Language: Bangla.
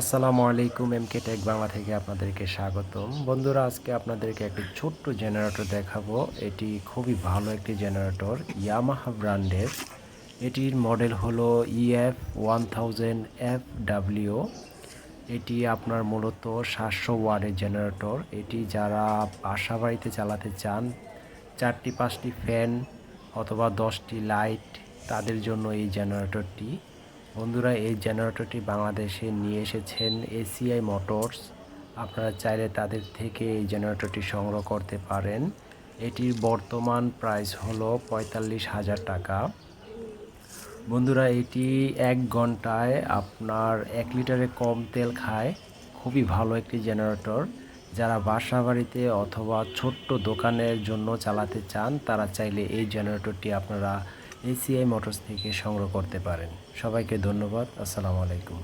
আসসালামু আলাইকুম এম কে টেক বাংলা থেকে আপনাদেরকে স্বাগতম। বন্ধুরা, আজকে আপনাদেরকে একটি ছোট্ট জেনারেটর দেখাবো। এটি খুবই ভালো একটি জেনারেটর ইয়ামাহা ব্র্যান্ডের এটির মডেল হলো EF one thousand F W এটি আপনার মূলত সাতশো ওয়ার্ডের জেনারেটর এটি যারা বাসা বাড়িতে চালাতে চান, চারটি পাঁচটি ফ্যান অথবা দশটি লাইট তাদের জন্য এই জেনারেটরটি বন্ধুরা, এই জেনারেটরটি বাংলাদেশে নিয়ে এসেছেন এসিআই মোটরস। আপনারা চাইলে তাদের থেকে এই জেনারেটরটি সংগ্রহ করতে পারেন। এটির বর্তমান প্রাইস হলো পঁয়তাল্লিশ হাজার টাকা। বন্ধুরা, এটি এক ঘন্টায় আপনার এক লিটারে কম তেল খায়। খুবই ভালো একটি জেনারেটর। যারা বাসা বাড়িতে অথবা ছোট্ট দোকানের জন্য চালাতে চান, তারা চাইলে এই জেনারেটরটি আপনারা এসিআই মোটরস থেকে সংগ্রহ করতে পারেন। সবাইকে ধন্যবাদ। আসসালামু আলাইকুম।